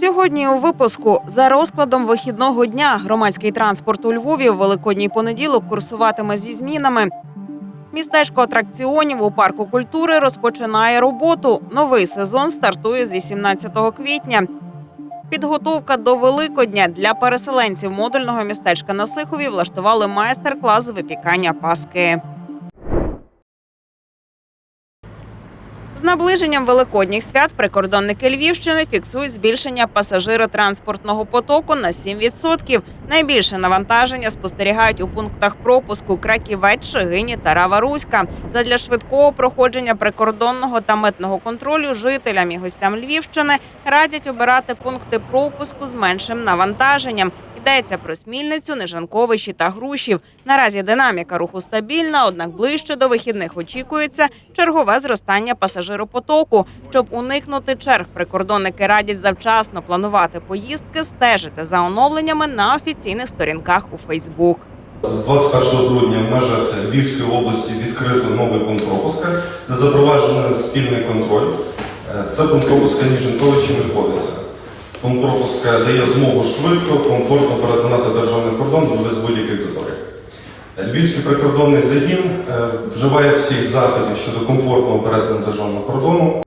Сьогодні у випуску за розкладом вихідного дня громадський транспорт у Львові в великодній понеділок курсуватиме зі змінами. Містечко атракціонів у парку культури розпочинає роботу. Новий сезон стартує з 18 квітня. Підготовка до Великодня для переселенців модульного містечка на Сихові влаштували майстер-клас випікання паски. З наближенням великодніх свят прикордонники Львівщини фіксують збільшення пасажиротранспортного потоку на 7%. Найбільше навантаження спостерігають у пунктах пропуску Краківець, Шигині та Рава-Руська. Задля швидкого проходження прикордонного та митного контролю жителям і гостям Львівщини радять обирати пункти пропуску з меншим навантаженням. Йдеться про Смільницю, Нежанковичі та Грушів. Наразі динаміка руху стабільна, однак ближче до вихідних очікується чергове зростання пасажиропотоку. Щоб уникнути черг, прикордонники радять завчасно планувати поїздки, стежити за оновленнями на офіційних сторінках у Фейсбук. З 21 грудня в межах Львівської області відкрито новий пункт пропуска, де запроваджено спільний контроль. Е, Це пункт пропуска Ніженковичі знаходиться. Пункт пропуск дає змогу швидко, комфортно перетинати державний кордон без будь-яких заторів. Львівський прикордонний загін е, вживає всіх заходів щодо комфортного перетину державного кордону.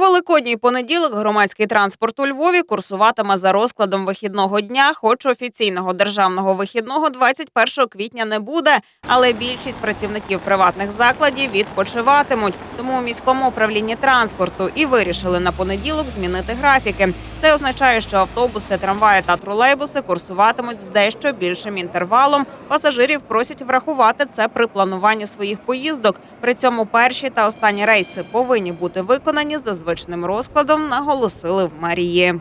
Великодній понеділок громадський транспорт у Львові курсуватиме за розкладом вихідного дня, хоч офіційного державного вихідного 21 квітня не буде. Але більшість працівників приватних закладів відпочиватимуть. Тому у міському управлінні транспорту і вирішили на понеділок змінити графіки. Це означає, що автобуси, трамваї та тролейбуси курсуватимуть з дещо більшим інтервалом. Пасажирів просять врахувати це при плануванні своїх поїздок. При цьому перші та останні рейси повинні бути виконані за звичним розкладом, наголосили в мерії.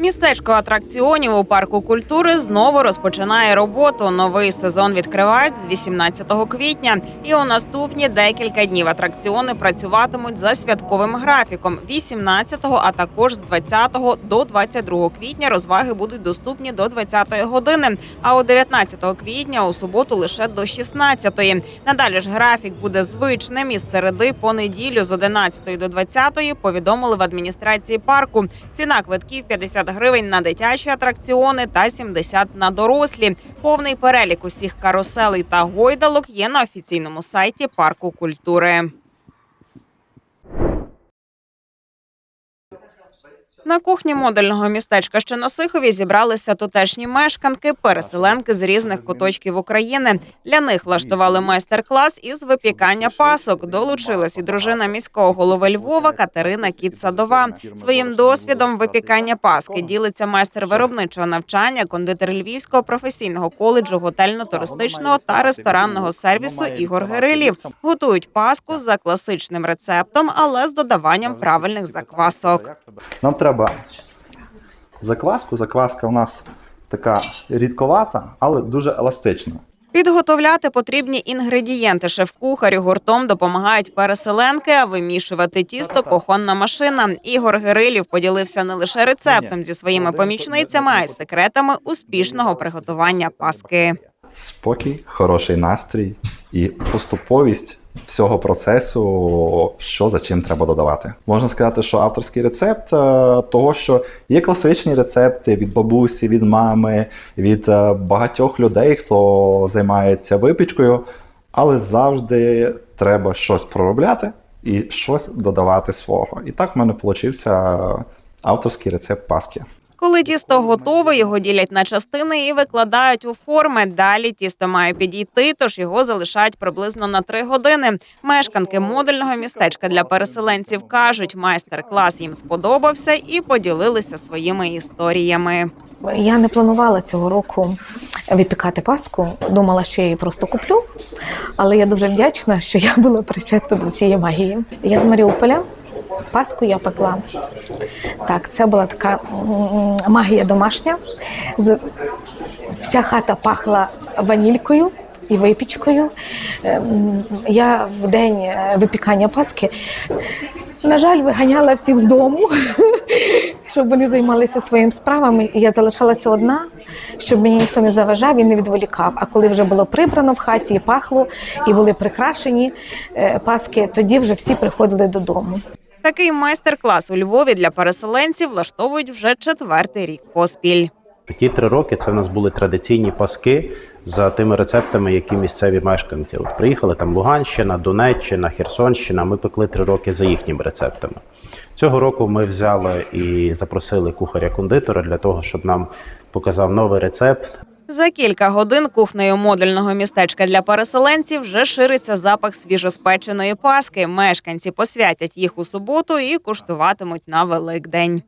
Містечко атракціонів у парку культури знову розпочинає роботу. Новий сезон відкривають з 18 квітня. І у наступні декілька днів атракціони працюватимуть за святковим графіком. 18, а також з 20 до 22 квітня розваги будуть доступні до 20 години. А у 19 квітня у суботу лише до 16. Надалі ж графік буде звичним із середи по неділю з 11 до 20 повідомили в адміністрації парку. Ціна квитків 50 гривень на дитячі атракціони та 70 на дорослі. Повний перелік усіх каруселей та гойдалок є на офіційному сайті парку культури. На кухні модульного містечка ще на Сихові зібралися тутешні мешканки, переселенки з різних куточків України. Для них влаштували майстер-клас із випікання пасок. Долучилась і дружина міського голови Львова Катерина Кіт-Садова. Своїм досвідом випікання паски ділиться майстер виробничого навчання, кондитер Львівського професійного коледжу готельно-туристичного та ресторанного сервісу Ігор Гирилів. Готують паску за класичним рецептом, але з додаванням правильних заквасок. Нам треба закваску. Закваска у нас така рідковата, але дуже еластична. Підготовляти потрібні інгредієнти шеф-кухарю гуртом допомагають переселенки, а вимішувати тісто кухонна машина. Ігор Гирилів поділився не лише рецептом зі своїми помічницями, а й секретами успішного приготування паски. Спокій, хороший настрій і поступовість всього процесу, що за чим треба додавати. Можна сказати, що авторський рецепт е, того, що є класичні рецепти від бабусі, від мами, від е, багатьох людей, хто займається випічкою, але завжди треба щось проробляти і щось додавати свого. І так в мене получився авторський рецепт паски. Коли тісто готове, його ділять на частини і викладають у форми. Далі тісто має підійти, тож його залишають приблизно на три години. Мешканки модульного містечка для переселенців кажуть, майстер-клас їм сподобався і поділилися своїми історіями. Я не планувала цього року випікати паску. Думала, що я її просто куплю. Але я дуже вдячна, що я була причетна до цієї магії. Я з Маріуполя. Паску я пекла. Так, це була така магія домашня. Вся хата пахла ванількою і випічкою. Ем, Я в день е, випікання паски, на жаль, виганяла всіх з дому, щоб вони займалися своїми справами, і я залишалася одна, щоб мені ніхто не заважав і не відволікав. А коли вже було прибрано в хаті, і пахло, і були прикрашені е, паски, тоді вже всі приходили додому. Такий майстер-клас у Львові для переселенців влаштовують вже четвертий рік поспіль. Ті три роки це в нас були традиційні паски за тими рецептами, які місцеві мешканці. От приїхали там Луганщина, Донеччина, Херсонщина. Ми пекли три роки за їхніми рецептами. Цього року ми взяли і запросили кухаря-кондитора для того, щоб нам показав новий рецепт. За кілька годин кухнею модульного містечка для переселенців вже шириться запах свіжоспеченої паски. Мешканці посвятять їх у суботу і куштуватимуть на Великдень.